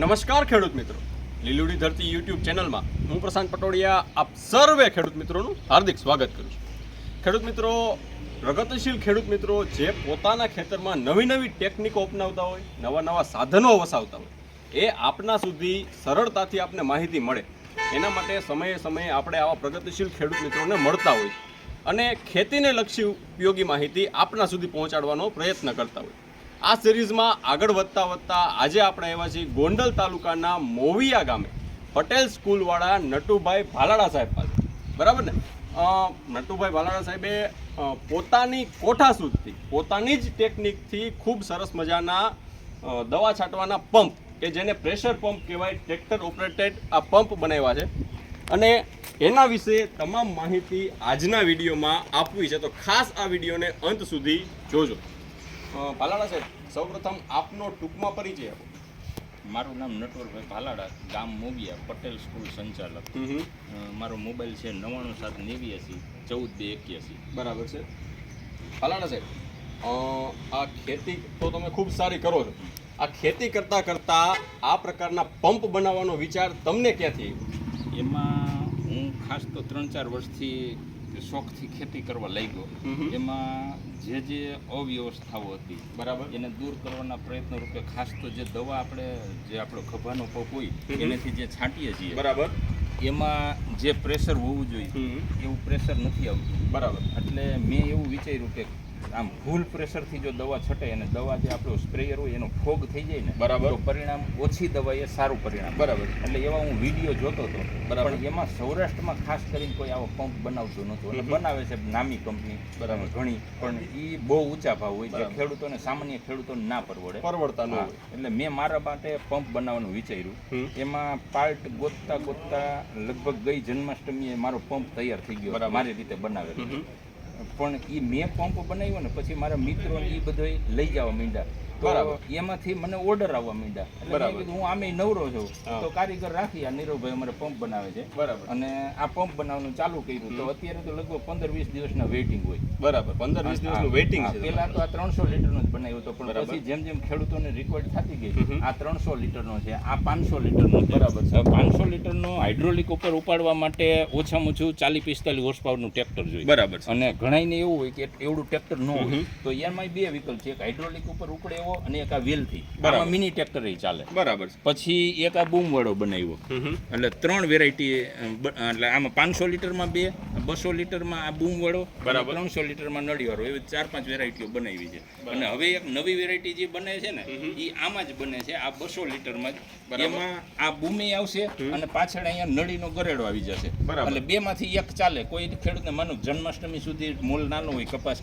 નમસ્કાર ખેડૂત મિત્રો. લીલુડી ધરતી યુટ્યુબ ચેનલમાં હું પ્રશાંત પટોડિયા આપ સર્વે ખેડૂત મિત્રોનું હાર્દિક સ્વાગત કરું છું. ખેડૂત મિત્રો, પ્રગતિશીલ ખેડૂત મિત્રો જે પોતાના ખેતરમાં નવી નવી ટેકનિકો અપનાવતા હોય, નવા નવા સાધનો વસાવતા હોય, એ આપના સુધી સરળતાથી આપને માહિતી મળે. એના માટે સમયે સમયે આપણે આવા પ્રગતિશીલ ખેડૂત મિત્રોને મળતા હોય અને ખેતીને લક્ષી ઉપયોગી માહિતી આપના સુધી પહોંચાડવાનો પ્રયત્ન કરતા હોય આ સિરીઝમાં આગળ વધતા વધતા આજે આપણે આવ્યા છીએ ગોંડલ તાલુકાના મોવિયા ગામે. પટેલ સ્કૂલવાળા નટુભાઈ ભાલાડા સાહેબ પાસે. બરાબર ને? નટુભાઈ ભાલાડા સાહેબે પોતાની કોઠા સુધી પોતાની જ ટેકનિકથી ખૂબ સરસ મજાના દવા છાંટવાના પંપ કે જેને પ્રેશર પંપ કહેવાય, ટ્રેક્ટર ઓપરેટેડ આ પંપ બનાવ્યા છે. અને એના વિશે તમામ માહિતી આજના વિડીયોમાં આપવી છે. તો ખાસ આ વિડીયોને અંત સુધી જોજો. ભાલાડા સાહેબ સૌપ્રથમ આપનો ટૂંકમાં પરિચય આપો. મારું નામ નટવરભાઈ ભાલાડા ગામ મોગિયા પટેલ સ્કૂલ સંચાલક. મારો મોબાઈલ છે નવ્વાણું સાત નેવ્યાસી ચૌદ બે એક્યાસી. બરાબર છે. ભાલાડા સાહેબ આ ખેતી તો તમે ખૂબ સારી કરો છો. આ ખેતી કરતાં કરતાં આ પ્રકારના પંપ બનાવવાનો વિચાર તમને ક્યાંથી? એમાં હું ખાસ તો ત્રણ ચાર વર્ષથી શોખથી ખેતી કરવા લાગ્યો. એમાં જે જે અવ્યવસ્થાઓ હતી બરાબર. એને દૂર કરવાના પ્રયત્ન રૂપે ખાસ તો જે દવા આપણે જે આપણો ખભાનો પગ હોય. એનાથી જે છાંટીએ છીએ બરાબર. એમાં જે પ્રેશર હોવું જોઈએ એવું પ્રેશર નથી આવતું. બરાબર. એટલે મેં એવું વિચાર્યું કે આમ ફૂલ પ્રેશરથી જો દવા છટે અને દવા જે આપણો સ્પ્રેયર હોય એનો ફોગ થઈ જાય ને બરાબર. પરિણામ ઓછી દવા એ સારું પરિણામ. બરાબર. એટલે એવા હું વીડિયો જોતો હતો. બરાબર. પણ એમાં સૌરાષ્ટ્રમાં ખાસ કરીને કોઈ આવો પંપ બનાવતો નહોતો. એટલે બનાવે છે નામી કંપની બરાબર. ઘણી. પણ એ બહુ ઊંચા ભાવ હોય જે ખેડૂતોને સામાન્ય ખેડૂતોને ના પરવડે. પરવડતા ન હોય. એટલે મેં મારા માટે પંપ બનાવવાનું વિચાર્યું. એમાં પાર્ટ ગોતતા ગોતતા લગભગ ગઈ જન્માષ્ટમીએ મારો પંપ તૈયાર થઈ ગયો. મારી રીતે બનાવેલો. પણ એ મેં પંપ બનાવ્યો ને પછી મારા મિત્રો એ બધો લઈ જવા માંડ્યા. તો બરાબર. એમાંથી મને ઓર્ડર આવવા માંડ્યા. એટલે. કીધું હું આમે નવરો છું. તો કારીગર રાખી આ નીરવભાઈ અમારે પંપ બનાવે છે. બરાબર. અને આ પંપ બનાવવાનું ચાલુ કર્યું. તો અત્યારે તો લગભગ પંદર વીસ દિવસના વેઇટિંગ હોય. બરાબર. પંદર વીસ દિવસનું વેઇટિંગ છે પહેલા તો આ ત્રણસો લીટરનો જ બનાવ્યો હતો પણ. પછી જેમ જેમ ખેડૂતોને રિક્વાયર્ડ થતી ગઈ. આ ત્રણસો લીટરનો છે આ પાંચસો લીટરનો બરાબર છે. પાંચસો લીટરનો હાઇડ્રોલિક ઉપર ઉપાડવા માટે ઓછામાં ઓછું ચાલીસ પિસ્તાલીસ હોર્સ પાવરનું ટ્રેક્ટર જોઈએ. બરાબર અને ઘણાઈને એવું હોય કે એવડું ટ્રેક્ટર ન હોય તો એમાં બે વિકલ્પ છે. એક હાઇડ્રોલિક ઉપર ઉપડે એવો અને એક આ વ્હીલથી. બરાબર. મિની ટ્રેક્ટર ચાલે. બરાબર પછી એક આ બૂમ વાળો બનાવ્યો. એટલે ત્રણ વેરાયટી એટલે આમાં પાંચસો લીટરમાં બે બસો લીટરમાં આ બૂમ વાળો બરાબર. ત્રણસો લીટરમાં નળી વાળો એવી ચાર પાંચ વેરાયટીઓ બનાવી છે. અને હવે એક નવી વેરાયટી જે બને છે ને એ આમાં જ બને છે આ બસો લીટરમાં જ. એમાં આ બૂમે આવશે અને પાછળ અહીંયા નળીનો ગરેડો આવી જશે. એટલે બેમાંથી એક ચાલે. કોઈ ખેડૂતને માનો જન્માષ્ટમી સુધી મોલ નાનો હોય કપાસ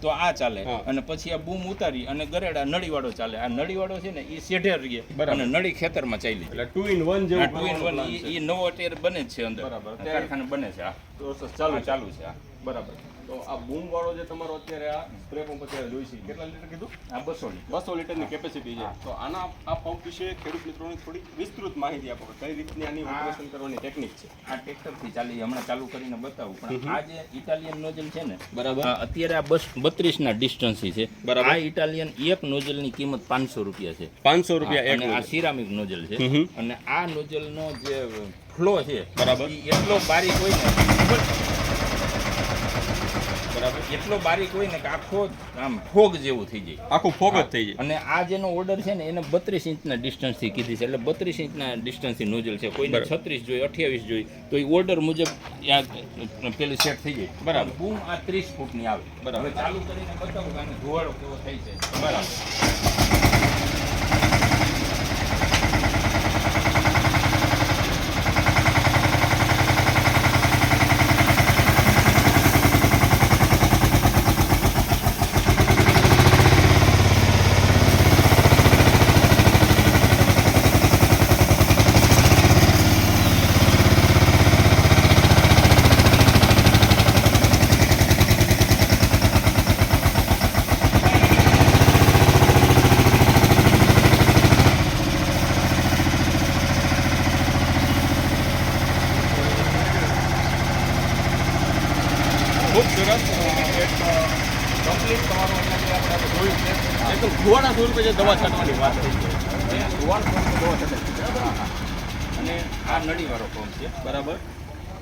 તો આ ચાલે. હા. અને પછી આ બૂમ ઉતારી અને ગરેડા નળીવાળો ચાલે. આ નળીવાળો છે ને એ શેઢે રહીએ. અને નળી ખેતરમાં ચાલી એટલે ટુ ઇન વન જેવું ટુ ઇન વન એ નવો ટેર બને જ છે અંદર. કારખાને બને છે આ તો ચાલુ ચાલુ છે. ચાલુ છે આ બરાબર. તો આ બૂમ વાળો જે તમારો અત્યારે આ સ્પ્રે પંપ અત્યારે જોઈ છે કેટલા લીટર કીધું? આ બસો લીટર. બસો લીટરની કેપેસિટી છે. તો આના આ પંપ વિશે ખેડૂત મિત્રોને થોડી વિસ્તૃત માહિતી આપો કઈ રીતની આની ઓપરેશન કરવાની ટેકનિક છે? આ ટ્રેક્ટરથી ચાલી હમણાં ચાલુ કરીને બતાવું. પણ આ જે ઇટાલિયન નોઝલ છે ને બરાબર. અત્યારે આ બસ બત્રીસના ડિસ્ટન્સી છે. બરાબર. આ ઇટાલિયન એક નોઝલની કિંમત પાંચસો રૂપિયા છે. પાંચસો રૂપિયા અને આ સિરામિક નોઝલ છે. અને આ નોઝલનો જે ફ્લો છે બરાબર. એટલો બારીક હોય ને બરાબર? એટલો બારીક હોય ને કે આખો આમ ફોગ જેવું થઈ જાય. આખું ફોગ જ થઈ જાય. અને આ જેનો ઓર્ડર છે ને એને બત્રીસ ઇંચના ડિસ્ટન્સથી કીધી છે. એટલે બત્રીસ ઇંચના ડિસ્ટન્સથી નોઝલ છે. કોઈને છત્રીસ જોઈએ અઠ્યાવીસ જોઈએ તો એ ઓર્ડર મુજબ ત્યાં પેલું સેટ થઈ જાય. બરાબર. બૂમ આ ત્રીસ ફૂટની આવે. બરાબર. ચાલુ કરીને બતાવું કે આનો ધુવાડો કેવો થઈ છે. બરાબર ખૂબ સરસ એક કમ્પ્લીટ સો રૂપિયા જે દવા છાંટવાની વાત થઈ છે. અહીંયા દવા છટે. અને આ નળીવાળો ફોર્મ છે બરાબર?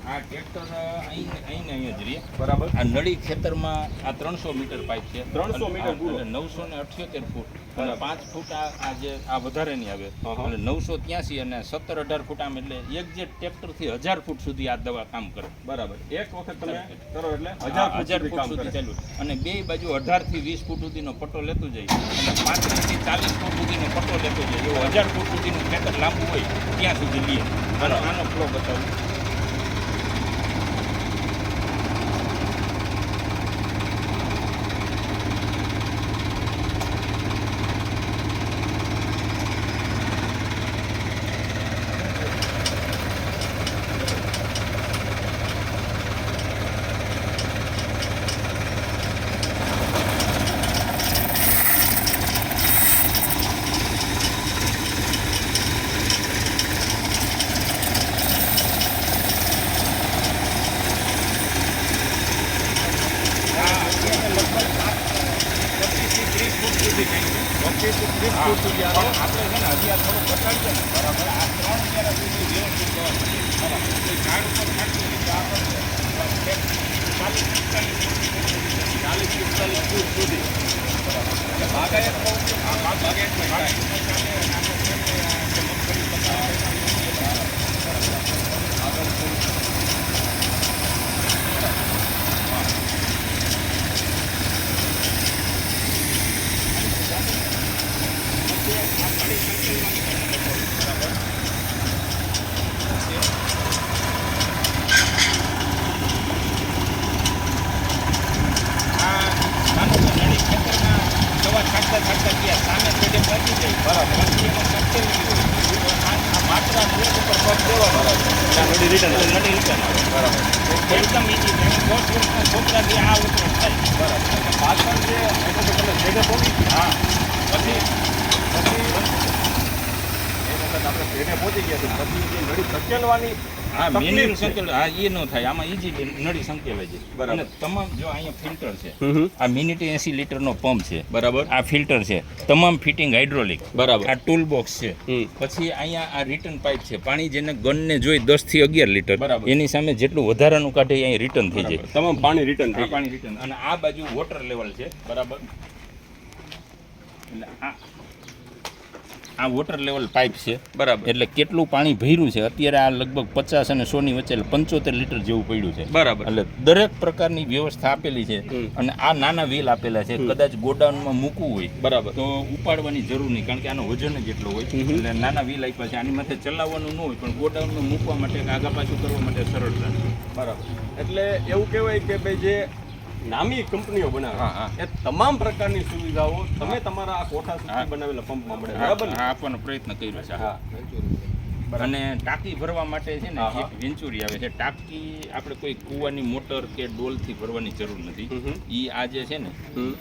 આ ટ્રેક્ટર અહીં અહીં અહીંયા જ રહે. બરાબર. આ નળી ખેતરમાં આ ત્રણસો મીટર પાઇપ છે. 300 મીટર. નવસો ને અઠ્યોતેર ફૂટ. અને પાંચ ફૂટ આ આ જે આ વધારેની આવે. અને નવસો ત્યાંસી અને સત્તર અઢાર ફૂટ આમ એટલે એક જે ટ્રેક્ટરથી હજાર ફૂટ સુધી આ દવા કામ કરે. બરાબર. એક વખત તમે કરો એટલે હજાર હજાર ફૂટ સુધી ચાલુ. અને બે બાજુ અઢારથી વીસ ફૂટ સુધીનો પટ્ટો લેતો જાય. અને પાંત્રીસથી ચાલીસ ફૂટ સુધીનો પટ્ટો લેતો જાય. એવો હજાર ફૂટ સુધીનું ખેતર લાંબુ હોય ત્યાં સુધી લઈએ અને આનો ફ્લો બતાવું આ અત્યારે લગભગ પચીસથી ત્રીસ ફૂટ સુધી જાય ત્રીસ હા, ફૂટ સુધી આવે આપણે છે ને હજી આ થોડું ઘટાડીએ ને બરાબર આ ત્રણ ક્યારે સુધી વ્યવસ્થિત બરાબર કોઈ ઝાડ ઉપર એક ચાલીસ પિસ્તાલીસ ચાલીસ પિસ્તાલીસ ફૂટ સુધી બાગાયત આ ભાગ બાગાયતમાં થાય. ભાગમાં ચાલે અને આપણે છે ને જે મગફળી પકાવવા આગળ થોડું આ કડી સંકેલવાની બરાબર આ માનો કે નળી ખેતરમાં દવા છાંટતા છાંટતા ગયા સામે પેડે પહોંચી જાય બરાબર પછી એમાં સંકેલી હોય તો આ આ માત્રા પ્લેટ ઉપર પગ દેવાનો ત્યાં નળી return આવે. નળી return આવે. બરાબર એકદમ easy છે. અને દસ વર્ષના છોકરાથી આ ઉતરણ થાય બરાબર પાછળ જે તમે ભેગે ગયા હા પછી પછી એ આપણે ભેગે પહોંચી ગયા છે પછી જે નળી ધકેલવાની હા મેન્યુઅલ સંકેલ હા એ ન થાય. આમાં ઈજી નળી સંકેલાય છે. બરાબર. તમામ જો અહીંયા ફિલ્ટર છે. આ મિનિટ એસી લીટરનો પંપ છે બરાબર. આ ફિલ્ટર છે. તમામ ફિટિંગ હાઇડ્રોલિક. બરાબર. આ ટૂલ બોક્સ છે પછી અહીંયા આ રિટર્ન પાઇપ છે. પાણી જેને ગનને જોઈ દસથી અગિયાર લીટર. બરાબર. એની સામે જેટલું વધારાનું કાઢે અહીંયા રિટર્ન થઈ જાય. તમામ પાણી રિટર્ન પાણી રિટર્ન અને આ બાજુ વોટર લેવલ છે. બરાબર. એટલે આ આ વોટર લેવલ પાઇપ છે. બરાબર. એટલે કેટલું પાણી ભર્યું છે? અત્યારે આ લગભગ પચાસ અને સોની વચ્ચે એટલે પંચોતેર લીટર જેવું પડ્યું છે. બરાબર. એટલે દરેક પ્રકારની વ્યવસ્થા આપેલી છે અને આ નાના વ્હીલ આપેલા છે. કદાચ ગોડાઉનમાં મૂકવું હોય. બરાબર. તો ઉપાડવાની જરૂર નહીં કારણ કે આનો વજન જ એટલો હોય. એટલે નાના વ્હીલ આપ્યા છે. આની માથે ચલાવવાનું ન હોય પણ ગોડાઉનમાં મૂકવા માટે આગા પાછું કરવા માટે સરળ બરાબર. એટલે એવું કહેવાય કે ભાઈ જે નામી કંપનીઓ બનાવે. એ તમામ પ્રકારની સુવિધાઓ તમે તમારા આ કોઠા સુધી બનાવેલા પંપમાં મળે. બરાબર આપવાનો પ્રયત્ન કર્યો છે. હા. અને ટાંકી ભરવા માટે છે ને. એક વેન્ચુરી આવે છે ટાંકી આપણે કોઈ કૂવાની મોટર કે ડોલથી ભરવાની જરૂર નથી એ. ઈ આ જે છે ને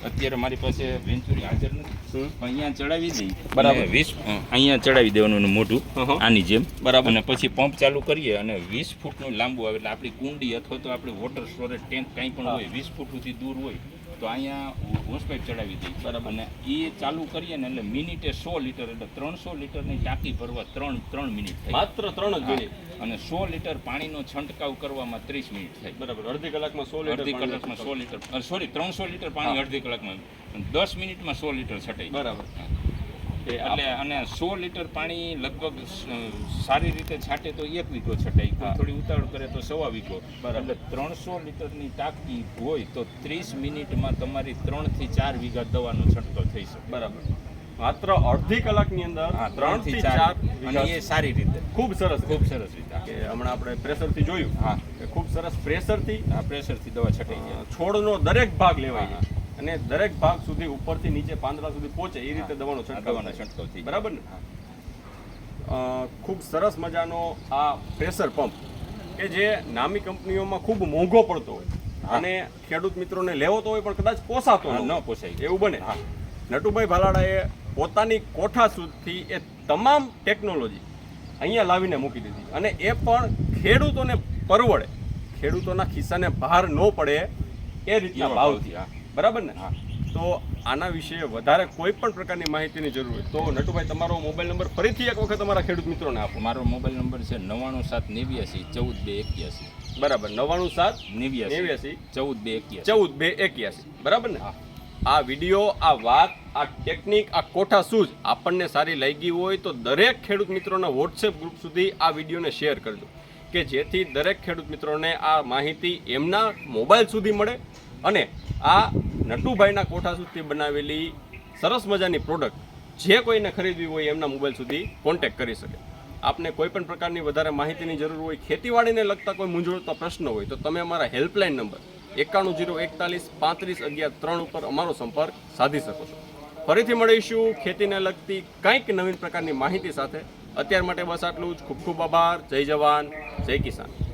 અત્યારે મારી પાસે વેન્ચુરી હાજર નથી અહીંયા ચડાવી દઈ બરાબર. વીસ અહીંયા ચડાવી દેવાનું મોઢું. આની જેમ બરાબર. અને પછી પંપ ચાલુ કરીએ અને વીસ ફૂટનું લાંબુ આવે એટલે આપણી કુંડી અથવા તો આપણે વોટર સ્ટોરેજ ટેન્ક કંઈ પણ હોય વીસ ફૂટ સુધી દૂર હોય તો અહીંયા હોસ પાઇપ ચડાવી દઈએ. બરાબર. અને એ ચાલુ કરીએ ને એટલે મિનિટે સો લીટર એટલે ત્રણસો લીટરની ટાંકી ભરવા ત્રણ ત્રણ મિનિટ થાય માત્ર ત્રણ જ મિનિટ. અને સો લીટર પાણીનો છંટકાવ કરવામાં ત્રીસ મિનિટ થાય બરાબર. અડધી કલાકમાં સો લીટર અડધી કલાકમાં સો લીટર. સોરી ત્રણસો લીટર પાણી અડધી કલાકમાં. દસ મિનિટમાં સો લીટર છટાય બરાબર. એટલે અને સો લીટર પાણી લગભગ સારી રીતે છાંટે તો એક વીઘો છટાઈ કોઈ થોડી ઉતાવળ કરે તો સવા વીઘો. બરાબર. એટલે ત્રણસો લીટરની ટાંકી હોય તો ત્રીસ મિનિટમાં તમારી ત્રણથી ચાર વીઘા દવાનો છંટકાવ થઈ શકે. બરાબર. માત્ર અડધી કલાકની અંદર ત્રણથી ચાર અને એ સારી રીતે. ખૂબ સરસ ખૂબ સરસ રીતે. કે હમણાં આપણે પ્રેશરથી જોયું હા. ખૂબ સરસ પ્રેશરથી આ પ્રેશરથી દવા છટાઈ છોડનો દરેક ભાગ લેવાય અને દરેક ભાગ સુધી ઉપરથી નીચે પાંદડા સુધી પહોંચે એ રીતે દવાનો આ છંટકાવ થઈ બરાબર ને. ખૂબ સરસ મજાનો આ પ્રેશર પંપ કે જે નામી કંપનીઓમાં ખૂબ મોંઘો પડતો હોય અને ખેડૂત મિત્રોને લેવો તો હોય પણ કદાચ પોસાતો ન પોસાય. એવું બને. નટુભાઈ ભાલાડાએ પોતાની કોઠા સુધી એ તમામ ટેકનોલોજી અહીંયા લાવીને મૂકી દીધી. અને એ પણ ખેડૂતોને પરવડે. ખેડૂતોના ખિસ્સાને બહાર ન પડે એ રીતના ભાવથી, હા. બરાબર ને? હા. તો આના વિશે વધારે કોઈ પણ પ્રકારની માહિતીની જરૂર હોય તો નટુભાઈ તમારો મોબાઈલ નંબર ફરીથી એક વખત તમારા ખેડૂત મિત્રોને આપો. મારો મોબાઈલ નંબર છે નવ્વાણું સાત નેવ્યાસી ચૌદ બે એક્યાસી. બરાબર નવ્વાણું સાત નેવ્યાસી નેવ્યાસી ચૌદ બે એક્યાસી. ચૌદ બે એક્યાસી. બરાબર ને? હા. આ વીડિયો આ વાત આ ટેકનિક આ કોઠા સૂઝ આપણને સારી લાગી હોય તો દરેક ખેડૂત મિત્રોના વોટ્સએપ ગ્રુપ સુધી આ વિડીયોને શેર કરજો. કે જેથી દરેક ખેડૂત મિત્રોને આ માહિતી એમના મોબાઈલ સુધી મળે અને આ નટુભાઈના કોઠા સુધી બનાવેલી સરસ મજાની પ્રોડક્ટ જે કોઈને ખરીદવી હોય એમના મોબાઈલ સુધી કોન્ટેક્ટ કરી શકે. આપને કોઈ પણ પ્રકારની વધારે માહિતીની જરૂર હોય, ખેતીવાડીને લગતા કોઈ મૂંઝવણતા પ્રશ્ન હોય, તો તમે અમારા હેલ્પલાઇન નંબર એકાણું જીરો એકતાલીસ પાંત્રીસ અગિયાર ત્રણ ઉપર અમારો સંપર્ક સાધી શકો છો. ફરીથી મળીશું ખેતીને લગતી કંઈક નવીન પ્રકારની માહિતી સાથે. અત્યાર માટે બસ આટલું જ. ખૂબ ખૂબ આભાર. જય જવાન. જય કિસાન.